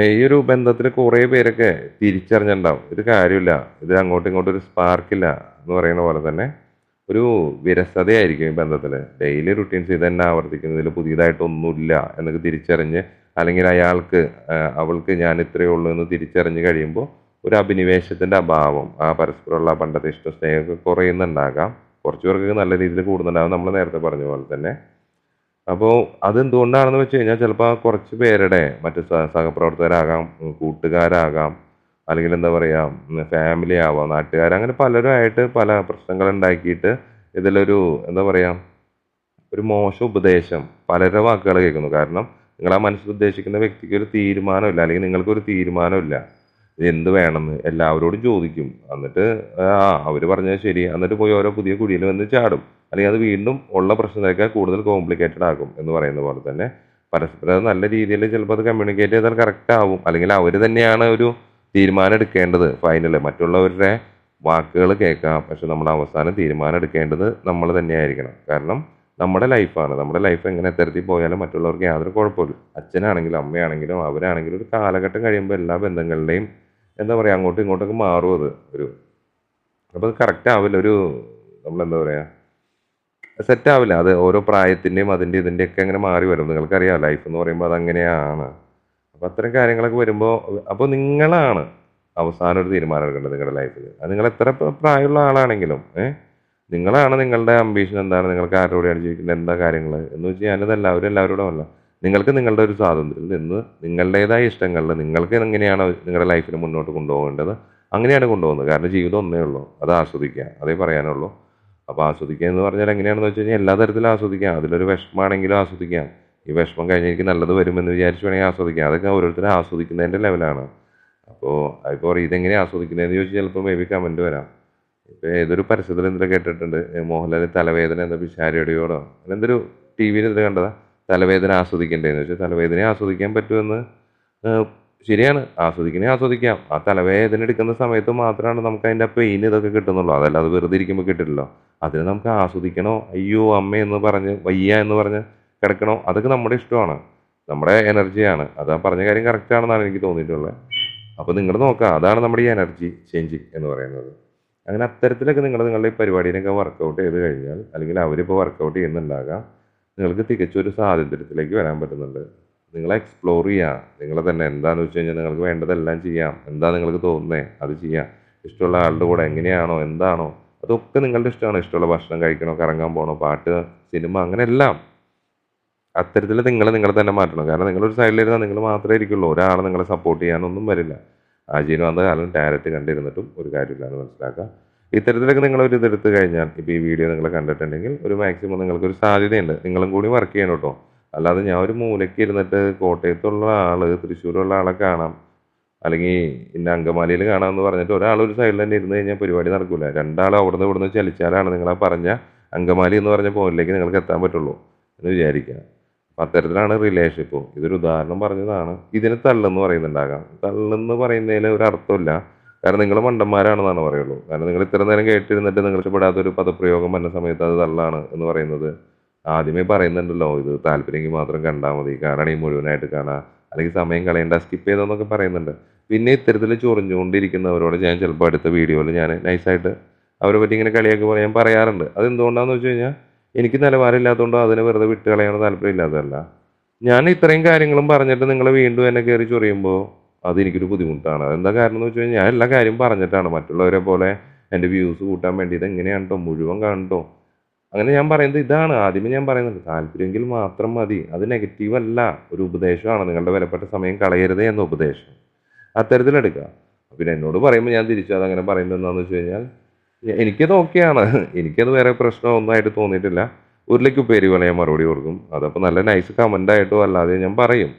ഈ ഒരു ബന്ധത്തിൽ കുറേ പേരൊക്കെ തിരിച്ചറിഞ്ഞിട്ടുണ്ടാവും. ഇത് കാര്യമില്ല. ഇത് അങ്ങോട്ടും ഇങ്ങോട്ടും ഒരു സ്പാർക്കില്ല എന്ന് പറയുന്ന പോലെ തന്നെ. ഒരു വിരസതയായിരിക്കും ഈ ബന്ധത്തിൽ ഡെയിലി റുട്ടീൻസ് ഇത് തന്നെ ആവർത്തിക്കുന്നതിൽ പുതിയതായിട്ടൊന്നുമില്ല എന്നൊക്കെ തിരിച്ചറിഞ്ഞ് അല്ലെങ്കിൽ അയാൾക്ക് അവൾക്ക് ഞാൻ ഇത്രയേ ഉള്ളൂ എന്ന് തിരിച്ചറിഞ്ഞ് കഴിയുമ്പോൾ ഒരു അഭിനിവേശത്തിന്റെ അഭാവം ആ പരസ്പരമുള്ള പണ്ടത്തെ ഇഷ്ട സ്നേഹമൊക്കെ കുറയുന്നുണ്ടാകാം. കുറച്ച് പേർക്ക് നല്ല രീതിയിൽ കൂടുന്നുണ്ടാകും നമ്മൾ നേരത്തെ പറഞ്ഞ പോലെ തന്നെ. അപ്പോൾ അതെന്തുകൊണ്ടാണെന്ന് വെച്ച് കഴിഞ്ഞാൽ ചിലപ്പോൾ കുറച്ച് പേരുടെ മറ്റ് സഹ സഹപ്രവർത്തകരാകാം കൂട്ടുകാരാകാം അല്ലെങ്കിൽ എന്താ പറയുക ഫാമിലി ആവാം നാട്ടുകാർ അങ്ങനെ പലരുമായിട്ട് പല പ്രശ്നങ്ങൾ ഉണ്ടാക്കിയിട്ട് ഇതിലൊരു എന്താ പറയുക ഒരു മോശം ഉപദേശം പലരുടെ വാക്കുകൾ കേൾക്കുന്നു. കാരണം നിങ്ങൾ ആ മനസ്സിൽ ഉദ്ദേശിക്കുന്ന വ്യക്തിക്ക് ഒരു തീരുമാനമില്ല അല്ലെങ്കിൽ നിങ്ങൾക്കൊരു തീരുമാനമില്ല. എന്ത് വേണമെന്ന് എല്ലാവരോടും ചോദിക്കും. എന്നിട്ട് ആ അവർ പറഞ്ഞത് ശരി. എന്നിട്ട് പോയി ഓരോ പുതിയ കുഴിയിൽ വന്ന് ചാടും. അല്ലെങ്കിൽ അത് വീണ്ടും ഉള്ള പ്രശ്നത്തേക്കാൾ കൂടുതൽ കോംപ്ലിക്കേറ്റഡ് ആകും എന്ന് പറയുന്ന പോലെ തന്നെ. പരസ്പരം നല്ല രീതിയിൽ ചിലപ്പോൾ അത് കമ്മ്യൂണിക്കേറ്റ് ചെയ്താൽ കറക്റ്റ് ആവും. അല്ലെങ്കിൽ അവർ തന്നെയാണ് ഒരു തീരുമാനം എടുക്കേണ്ടത് ഫൈനൽ മറ്റുള്ളവരുടെ വാക്കുകൾ കേൾക്കാം. പക്ഷെ നമ്മൾ അവസാനം തീരുമാനം എടുക്കേണ്ടത് നമ്മൾ തന്നെയായിരിക്കണം. കാരണം നമ്മുടെ ലൈഫാണ് നമ്മുടെ ലൈഫ് എങ്ങനെ തരത്തിൽ പോയാലും മറ്റുള്ളവർക്ക് യാതൊരു കുഴപ്പമില്ല. അച്ഛനാണെങ്കിലും അമ്മയാണെങ്കിലും അവരാണെങ്കിലും ഒരു കാലഘട്ടം കഴിയുമ്പോൾ എല്ലാ ബന്ധങ്ങളുടെയും എന്താ പറയുക അങ്ങോട്ടും ഇങ്ങോട്ടൊക്കെ മാറും അത് ഒരു. അപ്പോൾ അത് കറക്റ്റ് ആവില്ല. ഒരു നമ്മളെന്താ പറയുക സെറ്റ് ആവില്ല. അത് ഓരോ പ്രായത്തിന്റെയും അതിന്റെ ഇതിന്റെയൊക്കെ അങ്ങനെ മാറി വരും. നിങ്ങൾക്കറിയാം ലൈഫ് എന്ന് പറയുമ്പോൾ അതങ്ങനെയാണ്. അപ്പോൾ അത്തരം കാര്യങ്ങളൊക്കെ വരുമ്പോൾ അപ്പോൾ നിങ്ങളാണ് അവസാനം ഒരു തീരുമാനം എടുക്കേണ്ടത് നിങ്ങളുടെ ലൈഫിൽ അത് നിങ്ങൾ എത്ര പ്രായമുള്ള ആളാണെങ്കിലും ഏഹ് നിങ്ങളാണ് നിങ്ങളുടെ അംബീഷൻ എന്താണ് നിങ്ങൾക്ക് ആരോടെയാണ് ജീവിക്കുന്നത് എന്താ കാര്യങ്ങൾ എന്ന് വെച്ച് ഞാനത് എല്ലാവരും എല്ലാവരോടും അല്ല നിങ്ങൾക്ക് നിങ്ങളുടെ ഒരു സ്വാതന്ത്ര്യത്തിൽ നിന്ന് നിങ്ങളുടേതായ ഇഷ്ടങ്ങളിൽ നിങ്ങൾക്ക് എങ്ങനെയാണ് നിങ്ങളുടെ ലൈഫിൽ മുന്നോട്ട് കൊണ്ടുപോകേണ്ടത് അങ്ങനെയാണ് കൊണ്ടുപോകുന്നത്. കാരണം ജീവിതം ഒന്നേ ഉള്ളൂ. അത് ആസ്വദിക്കുക. അതേ പറയാനുള്ളൂ. അപ്പോൾ ആസ്വദിക്കുക എന്ന് പറഞ്ഞാൽ എങ്ങനെയാണെന്ന് വെച്ച് കഴിഞ്ഞാൽ എല്ലാ തരത്തിലും ആസ്വദിക്കാം. അതിലൊരു വിഷമാണെങ്കിലും ആസ്വദിക്കാം. ഈ വിഷമം കഴിഞ്ഞ് എനിക്ക് നല്ലത് വരുമെന്ന് വിചാരിച്ച് വേണമെങ്കിൽ ആസ്വദിക്കാം. അതൊക്കെ ഓരോരുത്തരും ആസ്വദിക്കുന്നതിന്റെ ലെവലാണ്. അപ്പോൾ ഇപ്പോൾ ഇതെങ്ങനെ ആസ്വദിക്കുന്നതെന്ന് ചോദിച്ചാൽ ചിലപ്പോൾ മേ ബി കമന്റ് വരാം. ഇപ്പോൾ ഏതൊരു പരസ്യത്തിൽ എന്തെങ്കിലും കേട്ടിട്ടുണ്ട്. മോഹൻലാൽ തലവേദന എന്താ പിശാരിയുടെയോടോ അങ്ങനെ എന്തൊരു ടി വിയിൽ എന്തെങ്കിലും കണ്ടതാ? തലവേദന ആസ്വദിക്കേണ്ടതെന്ന് വെച്ചാൽ തലവേദന ആസ്വദിക്കാൻ പറ്റുമെന്ന് ശരിയാണ്. ആസ്വദിക്കണേ ആസ്വദിക്കാം. ആ തലവേദന എടുക്കുന്ന സമയത്ത് മാത്രമാണ് നമുക്ക് അതിന്റെ പെയിൻ ഇതൊക്കെ കിട്ടുന്നുള്ളൂ. അതല്ല അത് വെറുതെ ഇരിക്കുമ്പോൾ കിട്ടില്ലല്ലോ. അതിന് നമുക്ക് ആസ്വദിക്കണോ? അയ്യോ അമ്മ എന്ന് പറഞ്ഞ് വയ്യ എന്ന് പറഞ്ഞ് കിടക്കണോ? അതൊക്കെ നമ്മുടെ ഇഷ്ടമാണ്. നമ്മുടെ എനർജിയാണ് അത് പറഞ്ഞ കാര്യം കറക്റ്റ് ആണെന്നാണ് എനിക്ക് തോന്നിയിട്ടുള്ളത്. അപ്പോൾ നിങ്ങൾ നോക്കുക അതാണ് നമ്മുടെ ഈ എനർജി ചേഞ്ച് എന്ന് പറയുന്നത്. അങ്ങനെ അത്തരത്തിലൊക്കെ നിങ്ങൾ നിങ്ങളുടെ ഈ പരിപാടിയിലൊക്കെ വർക്കൗട്ട് ചെയ്ത് കഴിഞ്ഞാൽ അല്ലെങ്കിൽ അവരിപ്പോൾ വർക്കൗട്ട് ചെയ്യുന്നുണ്ടാകാം നിങ്ങൾക്ക് തികച്ചൊരു സ്വാതന്ത്ര്യത്തിലേക്ക് വരാൻ പറ്റുന്നുണ്ട്. നിങ്ങളെ എക്സ്പ്ലോർ ചെയ്യുക നിങ്ങളെ തന്നെ എന്താണെന്ന് വെച്ച് കഴിഞ്ഞാൽ നിങ്ങൾക്ക് വേണ്ടതെല്ലാം ചെയ്യാം. എന്താ നിങ്ങൾക്ക് തോന്നുന്നത് അത് ചെയ്യാം. ഇഷ്ടമുള്ള ആളുടെ കൂടെ എങ്ങനെയാണോ എന്താണോ അതൊക്കെ നിങ്ങളുടെ ഇഷ്ടമാണ്. ഇഷ്ടമുള്ള ഭക്ഷണം കഴിക്കണോ കറങ്ങാൻ പോകണോ പാട്ട് സിനിമ അങ്ങനെ എല്ലാം അത്തരത്തിൽ നിങ്ങൾ നിങ്ങൾ തന്നെ മാറ്റണം. കാരണം നിങ്ങളൊരു സൈഡിലിരുന്നാൽ നിങ്ങൾ മാത്രമേ ഇരിക്കുള്ളൂ. ഒരാൾ നിങ്ങളെ സപ്പോർട്ട് ചെയ്യാനൊന്നും വരില്ല. ആജീവനാന്ത കാലം ഡയറക്റ്റ് കണ്ടിരുന്നിട്ടും ഒരു കാര്യമില്ല എന്ന് മനസ്സിലാക്കുക ഇത്തരത്തിലൊക്കെ നിങ്ങളൊരു ഇതെടുത്ത് കഴിഞ്ഞാൽ ഇപ്പോൾ ഈ വീഡിയോ നിങ്ങൾ കണ്ടിട്ടുണ്ടെങ്കിൽ ഒരു മാക്സിമം നിങ്ങൾക്കൊരു സാധ്യതയുണ്ട്. നിങ്ങളും കൂടി വർക്ക് ചെയ്യണം കേട്ടോ. അല്ലാതെ ഞാൻ ഒരു മൂലയ്ക്ക് ഇരുന്നിട്ട് കോട്ടയത്തുള്ള ആൾ തൃശ്ശൂരുള്ള ആളെ കാണാം. അല്ലെങ്കിൽ ഇന്ന അങ്കമാലിയിൽ കാണാമെന്ന് പറഞ്ഞിട്ട് ഒരാൾ ഒരു സൈഡിൽ തന്നെ ഇരുന്ന് കഴിഞ്ഞാൽ പരിപാടി നടക്കില്ല രണ്ടാൾ അവിടുന്ന് ഇവിടുന്ന് ചലിച്ചാലാണ് നിങ്ങളാ പറഞ്ഞ അങ്കമാലി എന്ന് പറഞ്ഞ പോയിന്റിലേക്ക് നിങ്ങൾക്ക് എത്താൻ പറ്റുള്ളൂ എന്ന് വിചാരിക്കുക അത്തരത്തിലാണ് റിലേഷൻഷിപ്പ് ഇതൊരു ഉദാഹരണം പറഞ്ഞതാണ്. ഇതിന് തള്ളെന്ന് പറയുന്നുണ്ടാകാം. തള്ളെന്ന് പറയുന്നതിൽ ഒരു അർത്ഥമില്ല. കാരണം നിങ്ങൾ മണ്ടന്മാരാണെന്നാണ് പറയുള്ളൂ. കാരണം നിങ്ങൾ ഇത്ര നേരം കേട്ടിരുന്നിട്ട് നിങ്ങൾ ഇഷ്ടപ്പെടാത്ത ഒരു പദപ്രയോഗം വന്ന സമയത്ത് അത് തള്ളാണ് എന്ന് പറയുന്നത്. ആദ്യമേ പറയുന്നുണ്ടല്ലോ ഇത് താല്പര്യമെങ്കിൽ മാത്രം കണ്ടാൽ മതി. കാണണേ മുഴുവനായിട്ട് കാണാം. അല്ലെങ്കിൽ സമയം കളയണ്ട സ്കിപ്പ് ചെയ്തെന്നൊക്കെ പറയുന്നുണ്ട്. പിന്നെ ഇത്തരത്തിൽ ചൊറിഞ്ഞുകൊണ്ടിരിക്കുന്നവരോട് ഞാൻ ചിലപ്പോൾ അടുത്ത വീഡിയോയിൽ ഞാൻ നൈസായിട്ട് അവരെ പറ്റി ഇങ്ങനെ കളിയാക്കി പറയാൻ പറയാറുണ്ട്. അതെന്തുകൊണ്ടാണെന്ന് വെച്ച് കഴിഞ്ഞാൽ എനിക്ക് നിലവാരമില്ലാത്തതുകൊണ്ടോ അതിനെ വെറുതെ വിട്ട് കളയാനോ താല്പര്യമില്ലാത്തതല്ല ഞാൻ ഇത്രയും കാര്യങ്ങളും പറഞ്ഞിട്ട് നിങ്ങൾ വീണ്ടും എന്നെ കയറി ചൊറിയുമ്പോൾ അത് എനിക്കൊരു ബുദ്ധിമുട്ടാണ്. അതെന്താ കാരണം എന്ന് വെച്ച് കഴിഞ്ഞാൽ ഞാൻ എല്ലാ കാര്യം പറഞ്ഞിട്ടാണ്. മറ്റുള്ളവരെ പോലെ എന്റെ വ്യൂസ് കൂട്ടാൻ വേണ്ടി ഇത് മുഴുവൻ കാണട്ടോ അങ്ങനെ ഞാൻ പറയുന്നത് ഇതാണ്. ആദ്യമേ ഞാൻ പറയുന്നത് താല്പര്യമെങ്കിൽ മാത്രം മതി. അത് നെഗറ്റീവ് അല്ല. ഒരു ഉപദേശമാണ്. നിങ്ങളുടെ വിലപ്പെട്ട സമയം കളയരുത് എന്ന ഉപദേശം. അത്തരത്തിലെടുക്കുക. പിന്നെ എന്നോട് പറയുമ്പോൾ ഞാൻ തിരിച്ചു അതങ്ങനെ പറയുന്നത് എന്താണെന്ന് വെച്ച് കഴിഞ്ഞാൽ എനിക്കത് ഓക്കെയാണ്. എനിക്കത് വേറെ പ്രശ്നമൊന്നായിട്ട് തോന്നിയിട്ടില്ല. ഉരുളയ്ക്ക് ഉപ്പേരി പോലെ ഞാൻ മറുപടി കൊടുക്കും. അതപ്പോൾ നല്ല നൈസ് കമന്റ് ആയിട്ടോ അല്ലാതെ ഞാൻ പറയും.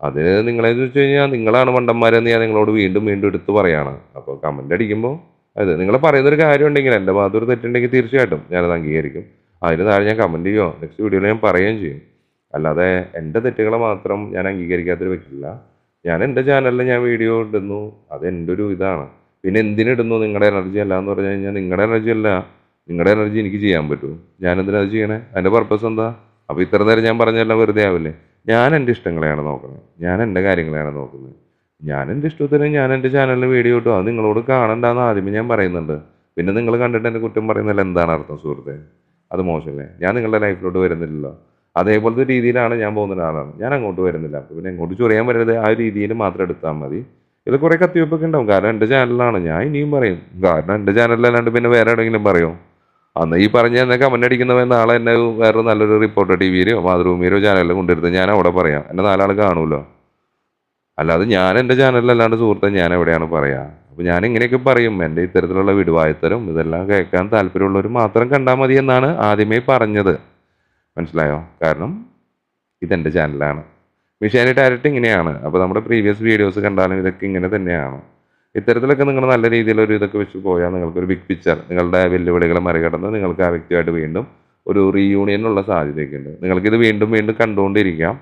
അത് നിങ്ങളെന്ന് വെച്ച് കഴിഞ്ഞാൽ നിങ്ങളാണ് മണ്ടന്മാരെന്ന് ഞാൻ നിങ്ങളോട് വീണ്ടും വീണ്ടും എടുത്ത് പറയാണ്. അപ്പോൾ കമന്റ് അടിക്കുമ്പോൾ അത് നിങ്ങൾ പറയുന്നൊരു കാര്യം ഉണ്ടെങ്കിൽ എന്റെ ഭാഗത്തൊരു തെറ്റുണ്ടെങ്കിൽ തീർച്ചയായിട്ടും ഞാനത് അംഗീകരിക്കും. അതിന് താഴെ ഞാൻ കമന്റ് ചെയ്യുമോ നെക്സ്റ്റ് വീഡിയോയിൽ ഞാൻ പറയുകയും ചെയ്യും. അല്ലാതെ എന്റെ തെറ്റുകളെ മാത്രം ഞാൻ അംഗീകരിക്കാത്തൊരു വ്യക്തിയില്ല. ഞാൻ എന്റെ ചാനലിൽ ഞാൻ വീഡിയോ ഇടുന്നു. അത് എന്റെ ഒരു ഇതാണ്. പിന്നെ എന്തിനിടുന്നു നിങ്ങളുടെ എനർജി അല്ല എന്ന് പറഞ്ഞു കഴിഞ്ഞാൽ നിങ്ങളുടെ എനർജി അല്ല. നിങ്ങളുടെ എനർജി എനിക്ക് ചെയ്യാൻ പറ്റും. ഞാൻ എന്തിനാ ചെയ്യണേ? അതിന്റെ പർപ്പസ് എന്താ? അപ്പോൾ ഇത്ര നേരം ഞാൻ പറഞ്ഞെല്ലാം വെറുതെ ആവില്ലേ? ഞാൻ എന്റെ ഇഷ്ടങ്ങളെയാണ് നോക്കുന്നത്. ഞാൻ എന്റെ കാര്യങ്ങളെയാണ് നോക്കുന്നത്. ഞാൻ എന്റെ ഇഷ്ടത്തിന് ഞാൻ എന്റെ ചാനലിൽ വീഡിയോ ഇട്ടു. അത് നിങ്ങളോട് കാണണ്ടെന്ന് ആദ്യമേ ഞാൻ പറയുന്നുണ്ട്. പിന്നെ നിങ്ങൾ കണ്ടിട്ട് എന്റെ കുറ്റം പറയുന്നതിൽ എന്താണ് അർത്ഥം സുഹൃത്തെ? അത് മോശമല്ലേ? ഞാൻ നിങ്ങളുടെ ലൈഫിലോട്ട് വരുന്നില്ലല്ലോ. അതേപോലത്തെ രീതിയിലാണ് ഞാൻ പോകുന്ന ഒരാളാണ്. ഞാൻ അങ്ങോട്ട് വരുന്നില്ല. അപ്പോൾ പിന്നെ എങ്ങോട്ട് ചൊറിയാൻ വരരുത് ആ രീതിയിൽ മാത്രം എടുത്താൽ മതി. ഇതിൽ കുറേ കത്തിവെപ്പൊക്കെ ഉണ്ടാവും. കാരണം എന്റെ ചാനലാണ് ഞാൻ ഇനിയും പറയും. കാരണം എന്റെ ചാനലിലല്ലാണ്ട് പിന്നെ വേറെ എവിടെയെങ്കിലും പറയും? അന്ന് ഈ പറഞ്ഞ എന്നെ കമന്റ് അടിക്കുന്നവൻ നാളെ എന്നെ വേറെ നല്ലൊരു റിപ്പോർട്ടർ ടി വിയിലോ മാതൃഭൂമിയിലോ ചാനലിലോ കൊണ്ടുവരുന്നത് ഞാൻ അവിടെ പറയാം. എന്നെ നാലാൾ കാണുമല്ലോ അല്ലാതെ ഞാൻ എന്റെ ചാനലിലല്ലാണ്ട് സുഹൃത്തെ ഞാൻ എവിടെയാണ് പറയാ? അപ്പോൾ ഞാൻ ഇങ്ങനെയൊക്കെ പറയും. എന്റെ ഇത്തരത്തിലുള്ള വിടുവായത്തരം ഇതെല്ലാം കേൾക്കാൻ താല്പര്യമുള്ളവർ മാത്രം കണ്ടാൽ മതി എന്നാണ് ആദ്യമേ പറഞ്ഞത്. മനസ്സിലായോ? കാരണം ഇതെന്റെ ചാനലാണ് മിഷാനി ഡയറക്റ്റ് ഇങ്ങനെയാണ്. അപ്പോൾ നമ്മുടെ പ്രീവിയസ് വീഡിയോസ് കണ്ടാലും ഇതൊക്കെ ഇങ്ങനെ തന്നെയാണ്. ഇത്തരത്തിലൊക്കെ നിങ്ങൾ നല്ല രീതിയിലൊരു ഇതൊക്കെ വെച്ച് പോയാൽ നിങ്ങൾക്കൊരു ബിഗ് പിക്ചർ നിങ്ങളുടെ വെല്ലുവിളികളെ മറികടന്ന് നിങ്ങൾക്ക് ആ വ്യക്തിയായിട്ട് വീണ്ടും ഒരു റീയൂണിയനുള്ള സാധ്യതയൊക്കെ ഉണ്ട് നിങ്ങൾക്കിത് വീണ്ടും വീണ്ടും കണ്ടുകൊണ്ടിരിക്കാം.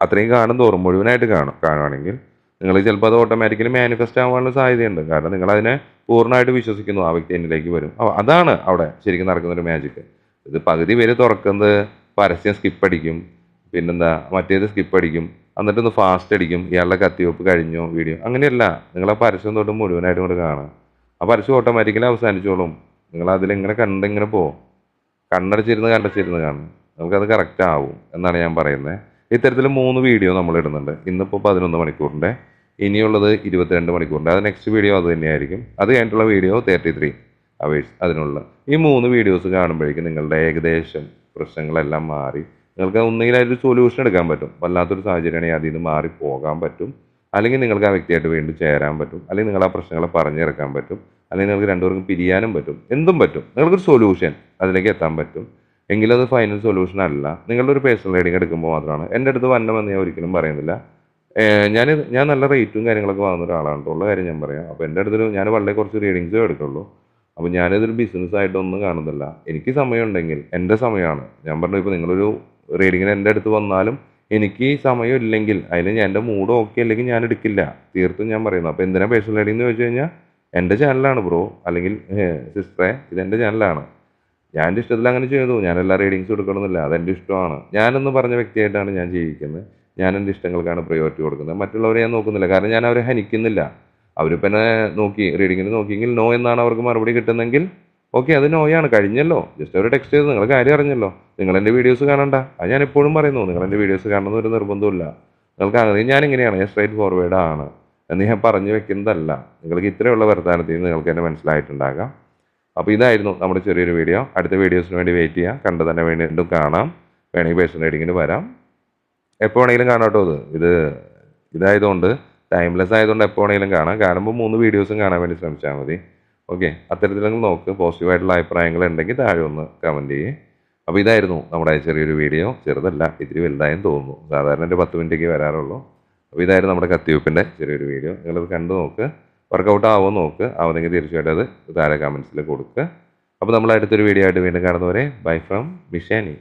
അത്രയും കാണും തോറും മുഴുവനായിട്ട് കാണും കാണുവാണെങ്കിൽ നിങ്ങൾ ചിലപ്പോൾ അത് ഓട്ടോമാറ്റിക്കലി മാനിഫെസ്റ്റ് ആവാനുള്ള സാധ്യതയുണ്ട്. കാരണം നിങ്ങൾ അതിനെ പൂർണമായിട്ട് വിശ്വസിക്കുന്നു ആ വ്യക്തി എന്നിലേക്ക് വരും. അതാണ് അവിടെ ശരിക്കും നടക്കുന്ന ഒരു മാജിക് ഇത് പകുതി പേര് തുറക്കുന്നത് പരസ്യം സ്കിപ്പ് അടിക്കും. പിന്നെന്താ മറ്റേത് സ്കിപ്പ് അടിക്കും. എന്നിട്ടൊന്ന് ഫാസ്റ്റ് അടിക്കും. ഇയാളുടെ കത്തിവെപ്പ് കഴിഞ്ഞോ വീഡിയോ അങ്ങനെയല്ല. നിങ്ങൾ ആ പരസ്യം തൊട്ട് മുഴുവനായിട്ടും കൂടെ കാണുക. ആ പരസ്യം ഓട്ടോമാറ്റിക്കലി അവസാനിച്ചോളും. നിങ്ങൾ അതിലിങ്ങനെ കണ്ടിങ്ങനെ പോകും കണ്ണടച്ചിരുന്ന് കണ്ടച്ചിരുന്ന് കാണും. നമുക്കത് കറക്റ്റ് ആവും എന്നാണ് ഞാൻ പറയുന്നത് ഇത്തരത്തിൽ മൂന്ന് വീഡിയോ നമ്മൾ ഇടുന്നുണ്ട്. ഇന്നിപ്പോൾ പതിനൊന്ന് മണിക്കൂറിന്റെ. ഇനിയുള്ളത് ഇരുപത്തിരണ്ട് മണിക്കൂറിന്റെ. അത് നെക്സ്റ്റ് വീഡിയോ അത് തന്നെയായിരിക്കും. അത് കഴിഞ്ഞിട്ടുള്ള വീഡിയോ തേർട്ടി ത്രീ അവേഴ്സ് അതിനുള്ള. ഈ മൂന്ന് വീഡിയോസ് കാണുമ്പോഴേക്കും നിങ്ങളുടെ ഏകദേശം പ്രശ്നങ്ങളെല്ലാം മാറി. നിങ്ങൾക്ക് ഒന്നുകിൽ അതിൽ സൊല്യൂഷൻ എടുക്കാൻ പറ്റും. വല്ലാത്തൊരു സാഹചര്യമാണെങ്കിൽ അതിൽ നിന്ന് മാറി പോകാൻ പറ്റും. അല്ലെങ്കിൽ നിങ്ങൾക്ക് ആ വ്യക്തിയായിട്ട് വീണ്ടും ചേരാൻ പറ്റും. അല്ലെങ്കിൽ നിങ്ങൾ ആ പ്രശ്നങ്ങളെ പറഞ്ഞിറക്കാൻ പറ്റും. അല്ലെങ്കിൽ നിങ്ങൾക്ക് രണ്ടുപേർക്കും പിരിയാനും പറ്റും. എന്തും പറ്റും. നിങ്ങൾക്കൊരു സൊല്യൂഷൻ അതിലേക്ക് എത്താൻ പറ്റും. എങ്കിലും അത് ഫൈനൽ സൊല്യൂഷൻ അല്ല. നിങ്ങളുടെ ഒരു പേഴ്സണൽ റൈഡിങ് എടുക്കുമ്പോൾ മാത്രമാണ്. എന്റെ അടുത്ത് വന്നമെന്ന് ഞാൻ ഒരിക്കലും പറയുന്നില്ല. ഞാൻ ഞാൻ നല്ല റേറ്റും കാര്യങ്ങളൊക്കെ വാങ്ങുന്ന ഒരാളാണ്. ഉള്ള കാര്യം ഞാൻ പറയാം. അപ്പോൾ എന്റെ അടുത്തൊരു ഞാൻ വളരെ കുറച്ച് റീഡിങ്സേ എടുക്കുള്ളൂ അപ്പോൾ ഞാനിതൊരു ബിസിനസ്സായിട്ടൊന്നും കാണുന്നില്ല. എനിക്ക് സമയമുണ്ടെങ്കിൽ എന്റെ സമയമാണ്. ഞാൻ പറഞ്ഞു ഇപ്പോൾ നിങ്ങളൊരു റീഡിങ്ങിന് എന്റെ അടുത്ത് വന്നാലും എനിക്ക് സമയം ഇല്ലെങ്കിൽ അതിൽ ഞാൻ എന്റെ മൂഡ് ഓക്കെ അല്ലെങ്കിൽ ഞാൻ എടുക്കില്ല. തീർത്തും ഞാൻ പറയുന്നു. അപ്പോൾ എന്തിനാ പേഴ്സണൽ റീഡിംഗ് എന്ന് ചോദിച്ചു കഴിഞ്ഞാൽ എന്റെ ചാനലാണ് ബ്രോ അല്ലെങ്കിൽ സിസ്റ്ററെ ഇതെന്റെ ചാനലാണ് ഞാൻ എന്റെ ഇഷ്ടത്തിൽ അങ്ങനെ ചെയ്തു. ഞാൻ എല്ലാ റീഡിങ്സും എടുക്കണമെന്നില്ല. അതെന്റെ ഇഷ്ടമാണ്. ഞാനെന്ന് പറഞ്ഞ വ്യക്തിയായിട്ടാണ് ഞാൻ ജീവിക്കുന്നത്. ഞാൻ എന്റെ ഇഷ്ടങ്ങൾക്കാണ് പ്രയോറിറ്റി കൊടുക്കുന്നത്. മറ്റുള്ളവരെ ഞാൻ നോക്കുന്നില്ല. കാരണം ഞാൻ അവരെ ഹനിക്കുന്നില്ല. അവരിപ്പം എന്നെ നോക്കി റീഡിങ്ങിന് നോക്കിയെങ്കിൽ നോ എന്നാണ് അവർക്ക് മറുപടി കിട്ടുന്നെങ്കിൽ ഓക്കെ അത് നോയാണ് കഴിഞ്ഞല്ലോ. ജസ്റ്റ് ഒരു ടെക്സ്റ്റ് ചെയ്ത്. നിങ്ങൾ കാര്യം അറിഞ്ഞല്ലോ. നിങ്ങൾ എന്റെ വീഡിയോസ് കാണണ്ട. അത് ഞാൻ എപ്പോഴും പറയുന്നു. നിങ്ങൾ എന്റെ വീഡിയോസ് കാണണമെന്ന് ഒരു നിർബന്ധമില്ല നിങ്ങൾക്ക് അങ്ങനെ ഞാൻ ഇങ്ങനെയാണ്. ഞാൻ സ്ട്രൈറ്റ് ഫോർവേഡ് ആണ്. എന്ന് ഞാൻ പറഞ്ഞു വെക്കുന്നതല്ല. നിങ്ങൾക്ക് ഇത്രയുള്ള വർത്താനത്തിൽ നിന്ന് നിങ്ങൾക്ക് എന്നെ മനസ്സിലായിട്ടുണ്ടാകാം. അപ്പോൾ ഇതായിരുന്നു നമ്മുടെ ചെറിയൊരു വീഡിയോ അടുത്ത വീഡിയോസിന് വേണ്ടി വെയിറ്റ് ചെയ്യാം. കണ്ടു തന്നെ വീണ്ടും കാണാം. വേണമെങ്കിൽ പേഴ്സൺ റൈഡിങ്ങിന് വരാം. എപ്പോൾ വേണമെങ്കിലും കാണാം കേട്ടോ ഇത്. ഇത് ഇതായതുകൊണ്ട് ടൈംലെസ് ആയതുകൊണ്ട് എപ്പോൾ വേണമെങ്കിലും കാണാം. കാണുമ്പോൾ മൂന്ന് വീഡിയോസും കാണാൻ വേണ്ടി ശ്രമിച്ചാൽ മതി. ഓക്കെ അത്തരത്തിലൊക്കെ നോക്ക്. പോസിറ്റീവായിട്ടുള്ള അഭിപ്രായങ്ങൾ ഉണ്ടെങ്കിൽ താഴെ ഒന്ന് കമന്റ് ചെയ്യേ. അപ്പോൾ ഇതായിരുന്നു നമ്മുടെ ചെറിയൊരു വീഡിയോ ചെറുതല്ല ഇത്തിരി വലുതായെന്ന് തോന്നുന്നു. സാധാരണ ഒരു പത്ത് മിനിറ്റേക്ക് വരാറുള്ളൂ. അപ്പോൾ ഇതായിരുന്നു നമ്മുടെ കത്തിവെപ്പിന്റെ ചെറിയൊരു വീഡിയോ നിങ്ങളത് കണ്ടു നോക്ക്. വർക്കൗട്ട് ആവുമോ നോക്ക്. ആവുന്നെങ്കിൽ തീർച്ചയായിട്ടും അത് താഴെ കമൻസിൽ കൊടുക്കുക അപ്പോൾ നമ്മൾ അടുത്തൊരു വീഡിയോ ആയിട്ട് വീണ്ടും കാണുന്നവരെ ബൈ ഫ്രം മിഷാനി